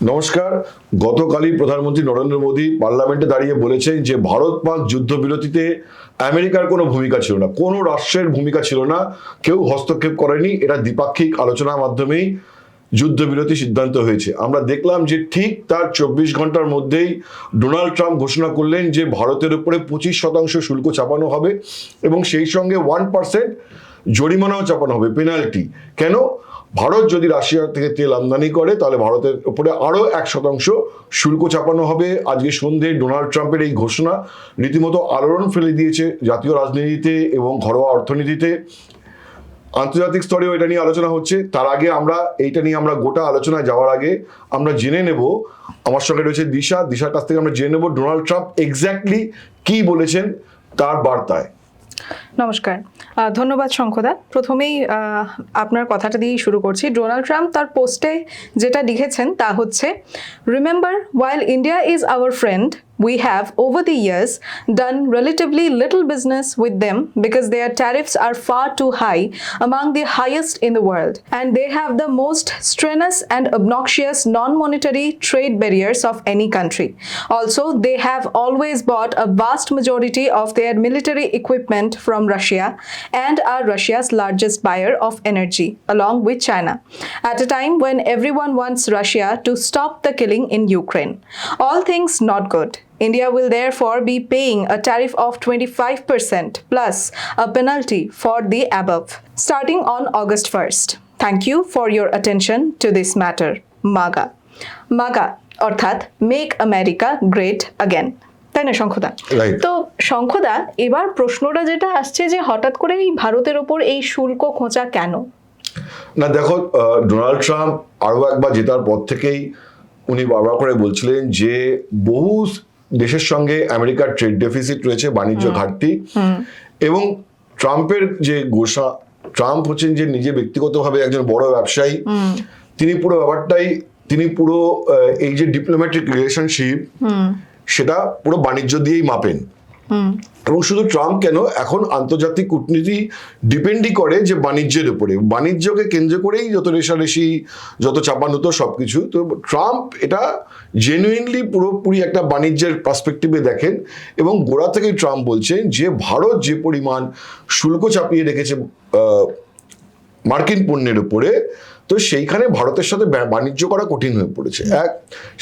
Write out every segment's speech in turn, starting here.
নমস্কার। গতকালই প্রধানমন্ত্রী নরেন্দ্র মোদী পার্লামেন্টে দাঁড়িয়ে বলেছেন যে, ভারত পাক যুদ্ধবিরতিতে আমেরিকার কোনো ভূমিকা ছিল না, কোনো রাষ্ট্রের ভূমিকা ছিল না, কেউ হস্তক্ষেপ করেনি। এটা দ্বিপাক্ষিক আলোচনার মাধ্যমেই যুদ্ধবিরতি সিদ্ধান্ত হয়েছে। আমরা দেখলাম যে ঠিক তার চব্বিশ ঘণ্টার মধ্যেই ডোনাল্ড ট্রাম্প ঘোষণা করলেন যে, ভারতের উপরে পঁচিশ শতাংশ শুল্ক চাপানো হবে এবং সেই সঙ্গে ওয়ান পার্সেন্ট জরিমানাও চাপানো হবে, পেনাল্টি। কেন? ভারত যদি রাশিয়া থেকে তেল আমদানি করে, তাহলে ভারতের উপরে আরও এক শতাংশ শুল্ক চাপানো হবে। আজকে সন্ধ্যে ডোনাল্ড ট্রাম্পের এই ঘোষণা রীতিমতো আলোড়ন ফেলে দিয়েছে জাতীয় রাজনীতিতে এবং ঘরোয়া অর্থনীতিতে। আন্তর্জাতিক স্তরেও এটা নিয়ে আলোচনা হচ্ছে। তার আগে আমরা, এইটা নিয়ে আমরা গোটা আলোচনায় যাওয়ার আগে আমরা জেনে নেব, আমার সঙ্গে রয়েছে দিশা। দিশার কাছ থেকে আমরা জেনে নেব ডোনাল্ড ট্রাম্প এক্স্যাক্টলি কি বলেছেন তার বার্তায়। নমস্কার। ধন্যবাদ শঙ্খদা প্রথমেই আপনার কথাটা দিয়েই শুরু করছি। ডোনাল্ড ট্রাম্প তার পোস্টে যেটা লিখেছেন তা হচ্ছে remember while India is our friend we have over the years done relatively little business with them because their tariffs are far too high among the highest in the world. And they have the most strenuous and obnoxious non-monetary trade barriers of any country. Also they have always bought a vast majority of their military equipment from russia and are russia's largest buyer of energy along with china at a time when everyone wants russia to stop the killing in ukraine. All things not good India will therefore be paying a tariff of 25% plus a penalty for the above starting on August 1st. Thank you for your attention to this matter. MAGA. MAGA অর্থাৎ make America great again তাই না শঙ্খদা তো শঙ্খদা এবার প্রশ্নটা যেটা আসছে যে হঠাৎ করে এই ভারতের ওপর এই শুল্ক খোঁচা কেন না দেখো ডোনাল্ড ট্রাম্প আরও একবার জেতার পর থেকেই উনি বারবার করে বলছিলেন যে বহু দেশের সঙ্গে আমেরিকার ট্রেড ডেফিসিট রয়েছে বাণিজ্য ঘাটতি। এবং ট্রাম্পের যে গোসা ট্রাম্প হচ্ছেন যে নিজে ব্যক্তিগতভাবে একজন বড় ব্যবসায়ী তিনি পুরো ব্যাপারটাই তিনি পুরো এই যে ডিপ্লোম্যাটিক রিলেশনশিপ সেটা পুরো বাণিজ্য দিয়েই মাপেন। এবং শুধু ট্রাম্প কেন, এখন আন্তর্জাতিক কূটনীতি ডিপেন্ডই করে যে বাণিজ্যের উপরে। বাণিজ্যকে কেন্দ্র করেই যত রেশারেশি, যত চাপান হতো সব কিছু তো ট্রাম্প এটা জেনুইনলি পুরোপুরি একটা বাণিজ্যের পার্সপেক্টিভে দেখেন এবং গোড়া থেকেই ট্রাম্প বলছেন যে ভারত যে পরিমাণ শুল্ক চাপিয়ে রেখেছে মার্কিন পণ্যের উপরে তো সেইখানে ভারতের সাথে বাণিজ্য করা কঠিন হয়ে পড়েছে। এক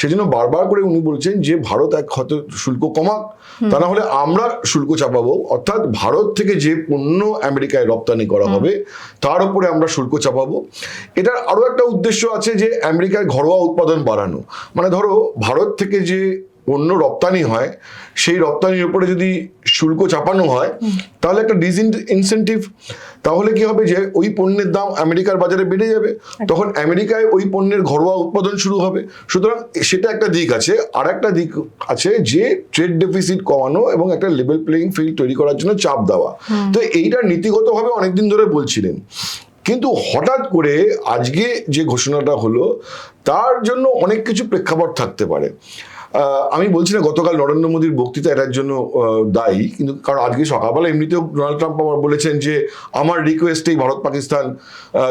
সেজন্য বারবার করে উনি বলছেন যে ভারত এক হয়তো শুল্ক কমাক তা না হলে আমরা শুল্ক চাপাবো। অর্থাৎ ভারত থেকে যে পণ্য আমেরিকায় রপ্তানি করা হবে তার উপরে আমরা শুল্ক চাপাবো। এটার আরও একটা উদ্দেশ্য আছে যে আমেরিকায় ঘরোয়া উৎপাদন বাড়ানো। মানে ধরো ভারত থেকে যে পণ্য রপ্তানি হয় সেই রপ্তানির উপরে যদি শুল্ক চাপানো হয় তাহলে একটা ডিস ইনসেন্টিভ তাহলে কি হবে যে ওই পণ্যের দাম আমেরিকার বাজারে বেড়ে যাবে। তখন আমেরিকায় ওই পণ্যের ঘরোয়া উৎপাদন শুরু হবে। সুতরাং সেটা একটা দিক আছে। আর একটা দিক আছে যে ট্রেড ডেফিসিট কমানো এবং একটা লেভেল প্লেইং ফিল্ড তৈরি করার জন্য চাপ দেওয়া। তো এইটা নীতিগতভাবে অনেকদিন ধরে বলছিলেন। কিন্তু হঠাৎ করে আজকে যে ঘোষণাটা হলো তার জন্য অনেক কিছু প্রেক্ষাপট থাকতে পারে। আমি বলছি না গতকাল নরেন্দ্র মোদীর বক্তৃতা এটার জন্য দায়ী কিন্তু কারণ আজকে সকালবেলা এমনিতেও ডোনাল্ড ট্রাম্প আবার বলেছেন যে আমার রিকোয়েস্টেই ভারত পাকিস্তান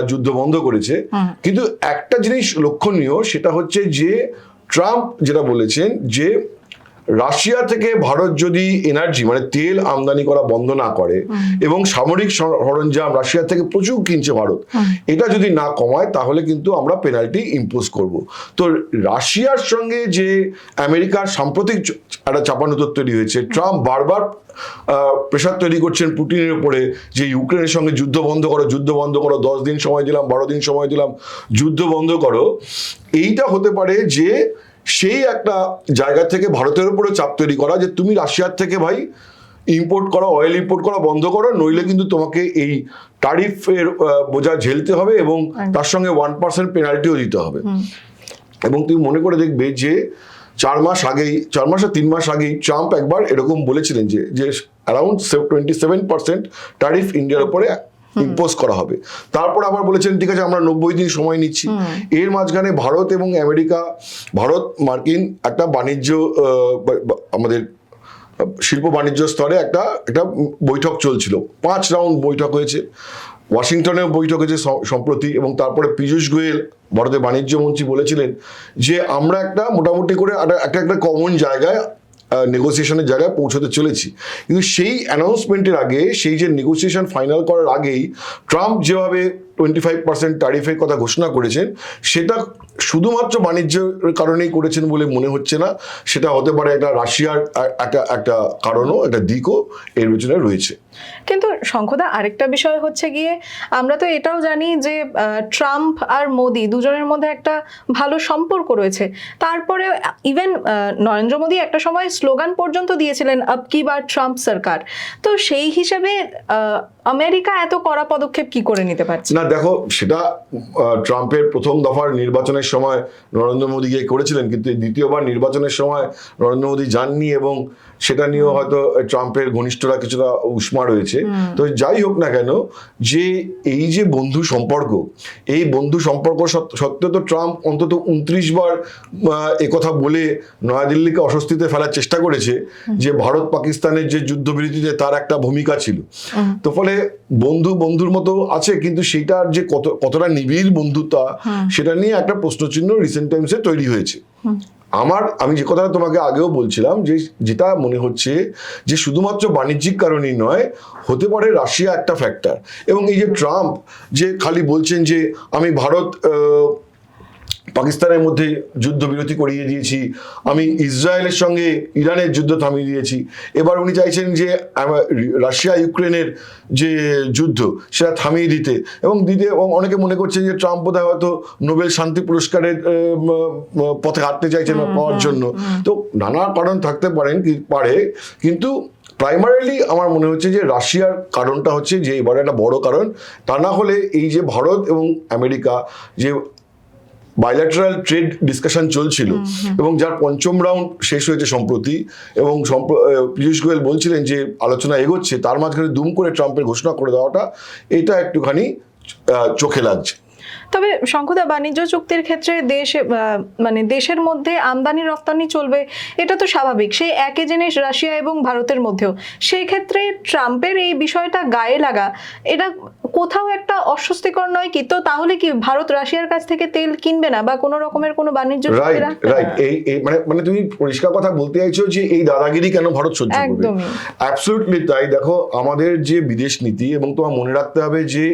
যুদ্ধ বন্ধ করেছে। কিন্তু একটা জিনিস লক্ষণীয় সেটা হচ্ছে যে ট্রাম্প যেটা বলেছেন যে রাশিয়া থেকে ভারত যদি এনার্জি মানে তেল আমদানি করা বন্ধ না করে এবং সামরিক সরঞ্জাম রাশিয়া থেকে প্রচুর কিনছে ভারত এটা যদি না কমায় তাহলে কিন্তু আমরা পেনাল্টি ইম্পোজ করব। তো রাশিয়ার সঙ্গে যে আমেরিকার সাম্প্রতিক একটা চাপানুতর তৈরি হয়েছে ট্রাম্প বারবার প্রেশার তৈরি করছেন পুটিনের উপরে যে ইউক্রেনের সঙ্গে যুদ্ধ বন্ধ করো যুদ্ধ বন্ধ করো দশ দিন সময় দিলাম বারো দিন সময় দিলাম যুদ্ধ বন্ধ করো এইটা হতে পারে যে সেই একটা জায়গা থেকে ভারতের উপরে চাপ তৈরি করা যে তুমি রাশিয়ার থেকে ভাই ইম্পোর্ট করা অয়েল ইম্পোর্ট করা বন্ধ করো নইলে কিন্তু তোমাকে এই টারিফের বোঝা ঝেলতে হবে এবং তার সঙ্গে ওয়ান পার্সেন্ট পেনাল্টিও দিতে হবে। এবং তুমি মনে করে দেখবে যে চার মাস আগেই চার মাস আর তিন মাস আগেই ট্রাম্প একবার এরকম বলেছিলেন যে যে around twenty seven percent tariff ইন্ডিয়ার উপরে ইম্পোজ করা হবে। তারপর আবার বলেছেন ঠিক আছে আমরা নব্বই দিন সময় নিচ্ছি। এর মাঝখানে ভারত এবং আমেরিকা ভারত মার্কিন একটা বাণিজ্য আমাদের শিল্প বাণিজ্য স্তরে একটা একটা বৈঠক চলছিল। পাঁচ রাউন্ড বৈঠক হয়েছে। ওয়াশিংটনে বৈঠক হয়েছে সম্প্রতি এবং তারপরে পীযূষ গোয়েল ভারতের বাণিজ্য মন্ত্রী বলেছিলেন যে আমরা একটা মোটামুটি করে একটা একটা কমন জায়গায় নেগোসিয়েশনের জায়গায় পৌঁছতে চলেছি। কিন্তু সেই অ্যানাউন্সমেন্টের আগে, সেই যে নেগোসিয়েশন ফাইনাল করার আগেই ট্রাম্প যেভাবে টোয়েন্টি ফাইভ পার্সেন্ট ট্যারিফের কথা ঘোষণা করেছেন, সেটা শুধুমাত্র বাণিজ্যের কারণেই করেছেন বলে মনে হচ্ছে না। সেটা হতে পারে একটা রাশিয়ার একটা একটা কারণও, একটা দিকও এর পেছনে রয়েছে। কিন্তু শঙ্খদা আরেকটা বিষয় হচ্ছে গিয়ে, আমরা তো এটাও জানি যে ট্রাম্প আর মোদি দুজনের মধ্যে একটা ভালো সম্পর্ক রয়েছে। তারপরে ইভেন নরেন্দ্র মোদী একটা সময় স্লোগান পর্যন্ত দিয়েছিলেন আপ কি বা ট্রাম্প সরকার। তো সেই হিসেবে আমেরিকা এত কড়া পদক্ষেপ কি করে নিতে পারছে? না দেখো সেটা ট্রাম্পের প্রথম দফার নির্বাচনের সময় নরেন্দ্র মোদী গিয়ে করেছিলেন কিন্তু দ্বিতীয়বার নির্বাচনের সময় নরেন্দ্র মোদী যাননি এবং সেটা নিয়েও হয়তো ট্রাম্পের ঘনিষ্ঠরা কিছুটা উষ্মা রয়েছে। তো যাই হোক না কেন যে এই যে বন্ধু সম্পর্ক এই বন্ধু সম্পর্ক সত- সত্ত্বেও তো ট্রাম্প অন্তত উনত্রিশ বার একথা বলে নয়াদিল্লিকে অস্বস্তিতে ফেলার চেষ্টা করেছে যে ভারত পাকিস্তানের যে যুদ্ধবিরতিতে তার একটা ভূমিকা ছিল। তো ফলে বন্ধু বন্ধুর মতো আছে কিন্তু সেটার যে কত কতটা নিবিড় বন্ধুতা সেটা নিয়ে একটা প্রশ্নচিহ্ন রিসেন্ট টাইমসে তৈরি হয়েছে। আমার আমি যে কথাটা তোমাকে আগেও বলছিলাম যে যেটা মনে হচ্ছে যে শুধুমাত্র বাণিজ্যিক কারণেই নয় হতে পারে রাশিয়া একটা ফ্যাক্টর এবং এই যে ট্রাম্প যে খালি বলছেন যে আমি ভারত আহ, পাকিস্তানের মধ্যে যুদ্ধবিরতি করিয়ে দিয়েছি। আমি ইসরায়েলের সঙ্গে ইরানের যুদ্ধ থামিয়ে দিয়েছি। এবার উনি চাইছেন যে রাশিয়া ইউক্রেনের যে যুদ্ধ সেটা থামিয়ে দিতে। এবং দিতে এবং অনেকে মনে করছেন যে ট্রাম্প বোধহয় হয়তো নোবেল শান্তি পুরস্কারের পথে হাঁটতে চাইছেন পাওয়ার জন্য। তো নানা কারণ থাকতে পারেন কি পারে। কিন্তু প্রাইমারিলি আমার মনে হচ্ছে যে রাশিয়ার কারণটা হচ্ছে যে এবার একটা বড় কারণ। তা না হলে এই যে ভারত এবং আমেরিকা যে বাইল্যাটারাল ট্রেড ডিসকাশন চলছিল এবং যার পঞ্চম রাউন্ড শেষ হয়েছে সম্প্রতি এবং পীযূষ গোয়েল বলছিলেন যে আলোচনা এগোচ্ছে তার মাঝখানে দুম করে ট্রাম্পের ঘোষণা করে দেওয়াটা এটা একটুখানি চোখে লাগছে। তবে শঙ্কুদা বাণিজ্য চুক্তির ক্ষেত্রে দেশ মানে দেশের মধ্যে আমদানি রপ্তানি চলবে এটা তো স্বাভাবিক। সেই একই জিনিস রাশিয়া এবং ভারতের মধ্যেও। সেই ক্ষেত্রে ট্রাম্পের এই বিষয়টা গায়ে লাগা এটা কোথাও একটা অস্বস্তিকর নয় কি? তো তাহলে কি ভারত রাশিয়ার কাছ থেকে তেল কিনবে না বা কোনো রকমের কোনো বাণিজ্য রাইট? এই মানে মানে তুমি পরিষ্কার কথা বলতে চাইছো যে এই দাদাগিরি কেন ভারত সহ্য করবে? একদমই। অ্যাবসলিউটলি তাই। দেখো আমাদের যে বিদেশ নীতি এবং তোমার মনে রাখতে হবে যে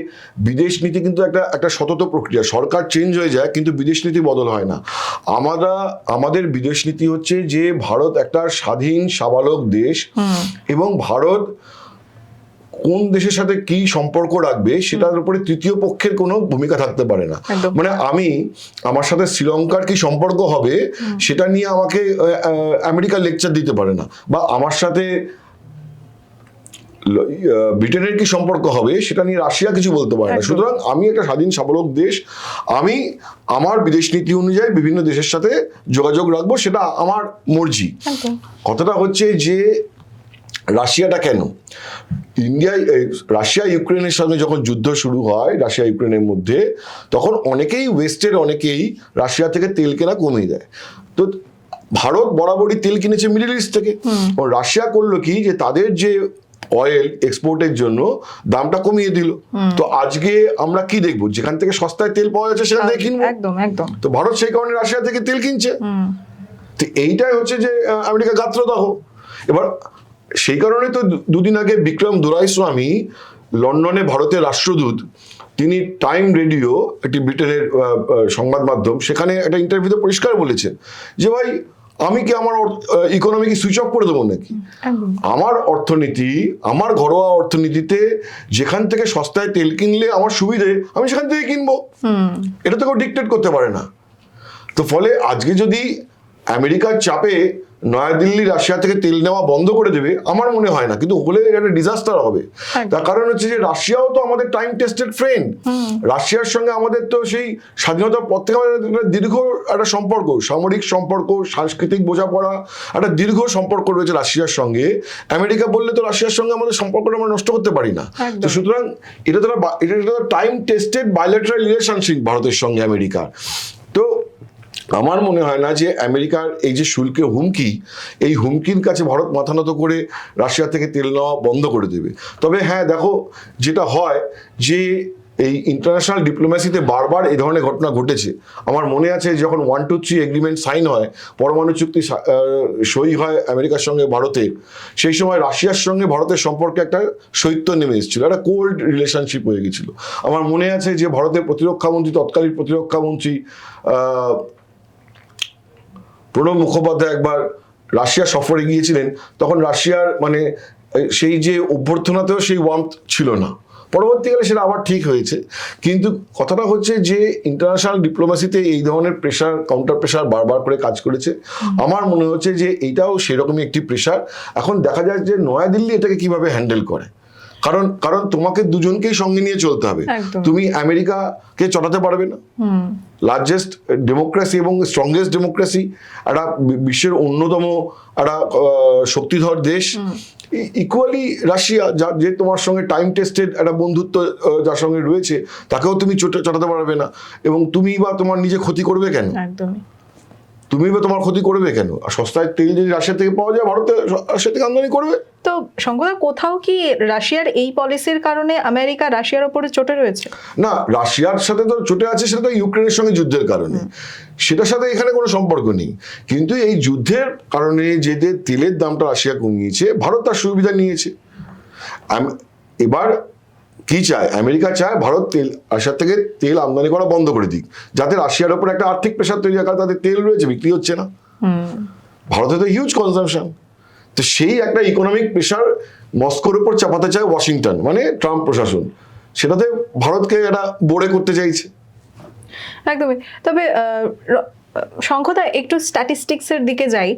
বিদেশ নীতি কিন্তু একটা একটা সতত প্রক্রিয়া। সরকার চেঞ্জ হয়ে যায় কিন্তু বিদেশ নীতি বদল হয় না। আমরা আমাদের বিদেশ নীতি হচ্ছে যে ভারত একটা স্বাধীন সাবালক দেশ এবং ভারত কোন দেশের সাথে কি সম্পর্ক রাখবে সেটার উপরে তৃতীয় পক্ষের কোনো ভূমিকা থাকতে পারে না। মানে আমি আমার সাথে শ্রীলঙ্কার কি সম্পর্ক হবে সেটা নিয়ে আমাকে আমেরিকা লেকচার দিতে পারে না। বা আমার সাথে ব্রিটেনের কি সম্পর্ক হবে সেটা নিয়ে রাশিয়া কিছু বলতে পারে না। সুতরাং আমি একটা স্বাধীন সাবলক দেশ আমি আমার বিদেশ নীতি অনুযায়ী বিভিন্ন দেশের সাথে যোগাযোগ রাখব সেটা আমার মর্জি। কথাটা হচ্ছে যে রাশিয়াটা কেন? ইন্ডিয়া রাশিয়া ইউক্রেনের সঙ্গে যখন যুদ্ধ শুরু হয় রাশিয়া ইউক্রেনের মধ্যে তখন অনেকেই ওয়েস্টের অনেকেই রাশিয়া থেকে তেল কেনা কমিয়ে দেয়। তো ভারত বরাবরই তেল কিনেছে মিডল ইস্ট থেকে। রাশিয়া করল কি? যে তাদের যে অয়েল এক্সপোর্টের জন্য দামটা কমিয়ে দিল। তো আজকে আমরা কি দেখব? যেখান থেকে সস্তায় তেল পাওয়া যাচ্ছে সেখান থেকে কিনবো একদম একদম। তো ভারত সেই কারণে রাশিয়া থেকে তেল কিনছে। তো এইটাই হচ্ছে যে আমেরিকা গাত্রদাহ। এবার সেই কারণে তো দুদিন আগে বিক্রম দোরাইস্বামী লন্ডনে ভারতের রাষ্ট্রদূত তিনি টাইম রেডিও একটি ব্রিটেনের সংবাদ মাধ্যম সেখানে একটা ইন্টারভিউতে পরিষ্কার বলেছেন যে ভাই আমি কি আমার ইকোনমি কি সুইচ অফ করে দেবো নাকি? আমার অর্থনীতি আমার ঘরোয়া অর্থনীতিতে যেখান থেকে সস্তায় তেল কিনলে আমার সুবিধে আমি সেখান থেকে কিনবো। এটা তো কেউ ডিকটেট করতে পারে না। তো ফলে আজকে যদি আমেরিকার চাপে নয়াদিল্লি রাশিয়া থেকে তেল নেওয়া বন্ধ করে দেবে আমার মনে হয় না। কিন্তু হলে এটা একটা ডিজাস্টার হবে। তার কারণ হচ্ছে যে রাশিয়াও তো আমাদের টাইম টেস্টেড ফ্রেন্ড রাশিয়ার সঙ্গে আমাদের তো সেই স্বাধীনতার পর থেকে আমাদের একটা দীর্ঘ একটা সম্পর্ক সামরিক সম্পর্ক সাংস্কৃতিক বোঝাপড়া একটা দীর্ঘ সম্পর্ক রয়েছে রাশিয়ার সঙ্গে। আমেরিকা বললে তো রাশিয়ার সঙ্গে আমাদের সম্পর্কটা আমরা নষ্ট করতে পারি না। তো সুতরাং এটা তো এটা টাইম টেস্টেড বাইলেটারাল রিলেশনশিপ ভারতের সঙ্গে আমেরিকার। তো আমার মনে হয় না যে আমেরিকার এই যে শুল্কের হুমকি এই হুমকির কাছে ভারত মাথা নত করে রাশিয়া থেকে তেল নেওয়া বন্ধ করে দেবে। তবে হ্যাঁ দেখো যেটা হয় যে এই ইন্টারন্যাশনাল ডিপ্লোম্যাসিতে বারবার এই ধরনের ঘটনা ঘটেছে। আমার মনে আছে যখন one two three agreement sign হয় পরমাণু চুক্তি সই হয় আমেরিকার সঙ্গে ভারতের সেই সময় রাশিয়ার সঙ্গে ভারতের সম্পর্কে একটা শৈত্য নেমে এসেছিল একটা কোল্ড রিলেশনশিপ হয়ে গেছিল। আমার মনে আছে যে ভারতের প্রতিরক্ষামন্ত্রী তৎকালীন প্রতিরক্ষা মন্ত্রী আহ, প্রণব মুখোপাধ্যায় একবার রাশিয়া সফরে গিয়েছিলেন তখন রাশিয়ার মানে সেই যে অভ্যর্থনাতেও সেই ওয়ার্ম ছিল না। পরবর্তীকালে সেটা আবার ঠিক হয়েছে। কিন্তু কথাটা হচ্ছে যে ইন্টারন্যাশনাল ডিপ্লোমেসিতে এই ধরনের প্রেশার কাউন্টার প্রেশার বারবার করে কাজ করেছে। আমার মনে হচ্ছে যে এইটাও সেরকমই একটি প্রেশার এখন দেখা যায় যে নয়াদিল্লি এটাকে কীভাবে হ্যান্ডেল করে? কারণ কারণ তোমাকে দুজনকেই সঙ্গে নিয়ে চলতে হবে। তুমি আমেরিকাকে চটাতে পারবে না। লার্জেস্ট ডেমোক্রেসি এবং স্ট্রংগেস্ট ডেমোক্রেসি একটা বিশ্বের অন্যতম একটা শক্তিধর দেশ। ইকুয়ালি রাশিয়া যা যে তোমার সঙ্গে টাইম টেস্টেড একটা বন্ধুত্ব যার সঙ্গে রয়েছে তাকেও তুমি চটে- চটাতে পারবে না। এবং তুমি বা তোমার নিজে ক্ষতি করবে কেন? একদমই। তুমি বা তোমার ক্ষতি করবে কেন? আর সস্তায় তেল যদি রাশিয়া থেকে পাওয়া যায় ভারতে রাশিয়া থেকে আমদানি করবে? তো শঙ্করদা কোথাও কি রাশিয়ার এই পলিসির কারণে আমেরিকা রাশিয়ার ওপরে চটে রয়েছে? না রাশিয়ার সাথে তো চটে আছে সেটা তো ইউক্রেনের সঙ্গে যুদ্ধের কারণে। সেটার সাথে এখানে কোনো সম্পর্ক নেই। কিন্তু এই যুদ্ধের কারণে যে যে তেলের দামটা রাশিয়া কমিয়েছে ভারত তার সুবিধা নিয়েছে। এবার কি চায়? আমেরিকা চায় ভারত তেল রাশিয়ার থেকে তেল আমদানি করা বন্ধ করে দিক। যাতে রাশিয়ার উপর একটা আর্থিক প্রেশার তৈরি হয় কারণ তাদের তেল রয়েছে বিক্রি হচ্ছে না। ভারতে তো হিউজ কনজামশন তো সেই একটা ইকোনমিক প্রেশার মস্কোর উপর চাপাতে চায় ওয়াশিংটন মানে ট্রাম্প প্রশাসন। সেটাতে ভারতকে এটা বোর্ডে করতে চাইছে। একদমই। তবে শঙ্খদা একটু স্ট্যাটিস্টিক্সের দিকে যাই।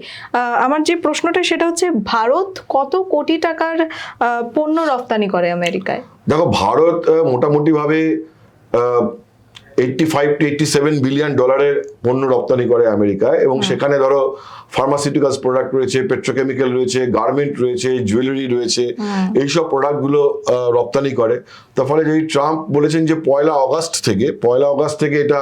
আমার যে প্রশ্নটা সেটা হচ্ছে ভারত কত কোটি টাকার পণ্য রপ্তানি করে আমেরিকায়? দেখো ভারত মোটামুটিভাবে eighty five to eighty seven billion ডলারের পণ্য রপ্তানি করে আমেরিকায় এবং সেখানে ধরো ফার্মাসিউটিক্যালস প্রোডাক্ট রয়েছে পেট্রোকেমিক্যাল রয়েছে গার্মেন্ট রয়েছে জুয়েলারি রয়েছে এইসব প্রোডাক্টগুলো রপ্তানি করে। তার ফলে যদি ট্রাম্প বলেছেন যে পয়লা অগাস্ট থেকে পয়লা অগাস্ট থেকে এটা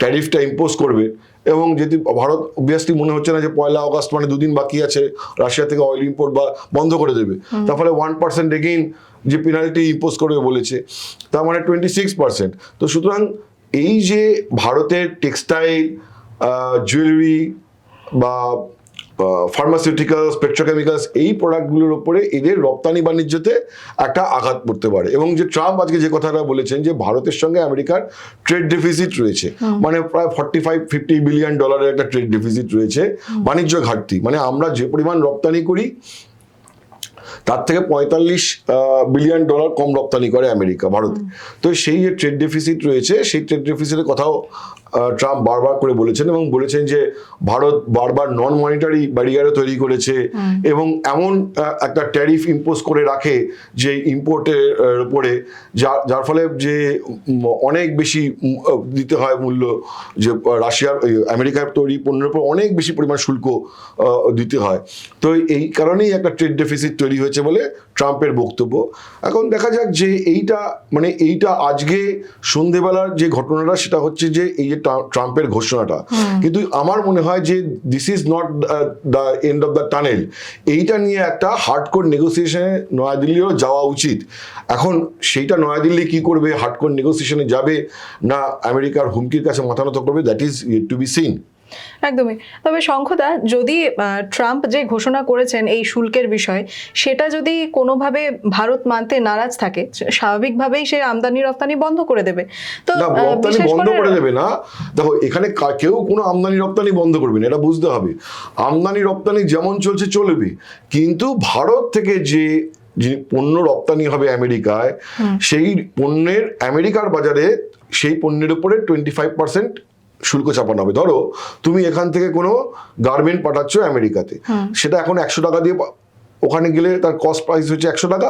ট্যারিফটা ইম্পোজ করবে এবং যদি ভারত অবভিয়াসলি মনে হচ্ছে না যে পয়লা অগস্ট মানে দুদিন বাকি আছে রাশিয়া থেকে অয়েল ইম্পোর্ট বা বন্ধ করে দেবে। তার ফলে ওয়ান পার্সেন্ট এগেইন যে পেনাল্টি ইম্পোজ করবে বলেছে তার মানে টোয়েন্টি সিক্স পার্সেন্ট তো সুতরাং এই যে ভারতের টেক্সটাইল জুয়েলারি বা ফার্মাসিউটিক্যালস পেট্রোকেমিক্যালস এই প্রোডাক্টগুলোর উপরে এদের রপ্তানি বাণিজ্যতে একটা আঘাত পড়তে পারে। এবং যে ট্রাম্প আজকে যে কথাটা বলেছেন যে ভারতের সঙ্গে আমেরিকার ট্রেড ডেফিসিট রয়েছে মানে প্রায় ফর্টি ফাইভ ফিফটি বিলিয়ন ডলারের একটা ট্রেড ডেফিসিট রয়েছে বাণিজ্য ঘাটতি। মানে আমরা যে পরিমাণ রপ্তানি করি তার থেকে পঁয়তাল্লিশ বিলিয়ন ডলার কম রপ্তানি করে আমেরিকা ভারতে। তো সেই যে ট্রেড ডেফিসিট রয়েছে সেই ট্রেড ডেফিসিটের কথাও ট্রাম্প বারবার করে বলেছেন এবং বলেছেন যে ভারত বারবার নন মনিটারি ব্যারিয়ারও তৈরি করেছে এবং এমন একটা ট্যারিফ ইম্পোজ করে রাখে যে ইম্পোর্টের উপরে যার যার ফলে যে অনেক বেশি দিতে হয় মূল্য যে রাশিয়ার আমেরিকার তৈরি পণ্যের উপর অনেক বেশি পরিমাণ শুল্ক দিতে হয়। তো এই কারণেই একটা ট্রেড ডেফিসিট তৈরি হয়েছে বলে ট্রাম্পের বক্তব্য। এখন দেখা যাক যে এইটা মানে এইটা আজকে সন্ধেবেলার যে ঘটনাটা সেটা হচ্ছে যে এই যে ট্রাম্পের ঘোষণাটা। কিন্তু আমার মনে হয় যে this is not the end of the tunnel এইটা নিয়ে একটা হার্ডকোর নেগোসিয়েশনে নয়াদিল্লিও যাওয়া উচিত। এখন সেইটা নয়াদিল্লি কি করবে? হার্ডকোর নেগোসিয়েশনে যাবে না আমেরিকার হুমকির কাছে মাথা নত করবে? That is to be seen একদমই। তবে শঙ্খদা যদি ট্রাম্প যে ঘোষণা করেছেন এই শুল্কের বিষয় সেটা যদি কোনোভাবে ভারত মানতে নারাজ থাকে স্বাভাবিকভাবেই সে আমদানি রপ্তানি বন্ধ করে দেবে। তো বন্ধ করে দেবে না। দেখো এখানে কেউ কোনো আমদানি রপ্তানি বন্ধ করবে না এটা বুঝতে হবে। আমদানি রপ্তানি যেমন চলছে চলবে। কিন্তু ভারত থেকে যে যে পণ্য রপ্তানি হবে আমেরিকায় সেই পণ্যের আমেরিকার বাজারে সেই পণ্যের উপরে টোয়েন্টি ফাইভ পার্সেন্ট শুল্ক চাপানো হবে। ধরো তুমি এখান থেকে কোনো গার্মেন্ট পাঠাচ্ছ আমেরিকাতে সেটা এখন একশো টাকা দিয়ে ওখানে গেলে তার কস্ট প্রাইস হচ্ছে একশো টাকা।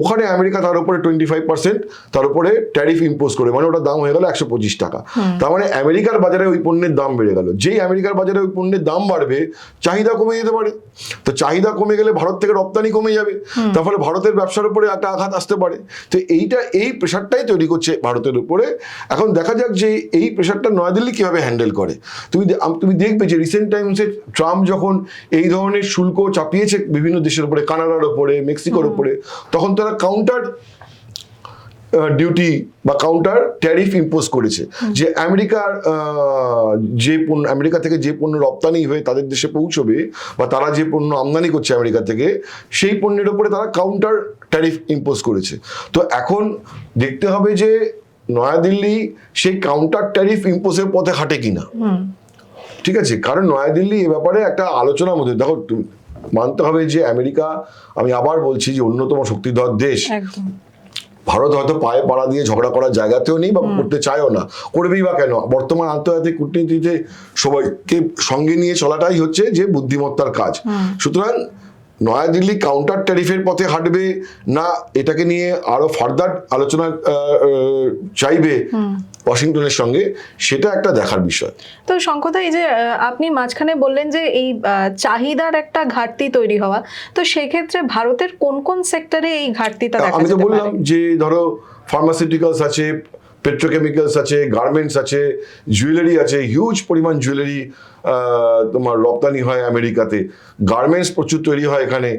ওখানে আমেরিকা তার উপরে টোয়েন্টি ফাইভ পার্সেন্ট তার উপরে ট্যারিফ ইম্পোজ করে মানে ওটার দাম হয়ে গেল একশো পঁচিশ টাকা। তার মানে আমেরিকার বাজারে ওই পণ্যের দাম বেড়ে গেল। যেই আমেরিকার বাজারে ওই পণ্যের দাম বাড়বে চাহিদা কমে যেতে পারে। তো চাহিদা কমে গেলে ভারত থেকে রপ্তানি কমে যাবে। তার ফলে ভারতের ব্যবসার উপরে একটা আঘাত আসতে পারে। তো এইটা এই প্রেশারটাই তৈরি করছে ভারতের উপরে। এখন দেখা যাক যে এই প্রেশারটা নয়াদিল্লি কীভাবে হ্যান্ডেল করে। তুমি তুমি দেখবে যে রিসেন্ট টাইমসে ট্রাম্প যখন এই ধরনের শুল্ক চাপিয়েছে বিভিন্ন দেশের উপরে কানাডার উপরে মেক্সিকোর উপরে তখন তারা কাউন্টার ডিউটি বা কাউন্টার ট্যারিফ ইম্পোজ করেছে যে আমেরিকার যে পণ্য আমেরিকা থেকে যে পণ্য রপ্তানি হয়ে তাদের দেশে পৌঁছবে বা তারা যে পণ্য আমদানি করছে আমেরিকা থেকে সেই পণ্যের উপরে তারা কাউন্টার ট্যারিফ ইম্পোজ করেছে। তো এখন দেখতে হবে যে নয়াদিল্লি সেই কাউন্টার ট্যারিফ ইম্পোজের পথে হাঁটে কিনা। ঠিক আছে? কারণ নয়াদিল্লি এ ব্যাপারে একটা আলোচনার মধ্যে দেখো তুমি- মানতে হবে যে আমেরিকা আমি আবার বলছি যে অন্যতম শক্তিধর দেশ। ভারত হয়তো পায়ে পাড়া দিয়ে ঝগড়া করার জায়গাতেও নেই বা করতে চায়ও না। করবেই বা কেন? বর্তমান আন্তর্জাতিক কূটনীতিতে সবাইকে সঙ্গে নিয়ে চলাটাই হচ্ছে যে বুদ্ধিমত্তার কাজ। সুতরাং নয়াদিল্লি কাউন্টার ট্যারিফের পথে হাঁটবে না এটাকে নিয়ে আরও ফার্দার আলোচনা চাইবে। ওয়াশিংটনের সঙ্গে সেটা একটা দেখার বিষয়। তো শঙ্কদা এই যে আপনি মাঝখানে বললেন যে এই চাহিদার একটা ঘাটতি তৈরি হওয়া তো সেক্ষেত্রে ভারতের কোন কোন সেক্টরে এই ঘাটতিটা দেখা আমি তো বললাম যে ধরো ফার্মাসিউটিক্যালস আছে পেট্রোকেমিক্যালস আছে গার্মেন্টস আছে জুয়েলারি আছে হিউজ পরিমাণ জুয়েলারি তোমার রপ্তানি হয় আমেরিকাতে। গার্মেন্টস প্রচুর তৈরি হয় এখানে।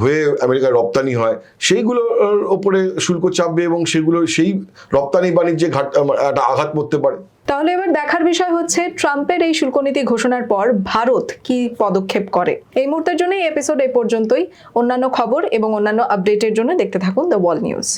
হয়ে আমেরিকায় রপ্তানি হয় সেইগুলোর ওপরে শুল্ক চাপবে এবং সেগুলো, সেই রপ্তানি বাণিজ্যে ঘাট একটা আঘাত পড়তে পারে। তাহলে এবার দেখার বিষয় হচ্ছে, ট্রাম্পের এই শুল্ক নীতি ঘোষণার পর ভারত কি পদক্ষেপ করে? এই মুহূর্তের জন্য এই এপিসোড এ পর্যন্তই। অন্যান্য খবর এবং অন্যান্য আপডেটের জন্য দেখতে থাকুন দ্য ওয়াল নিউজ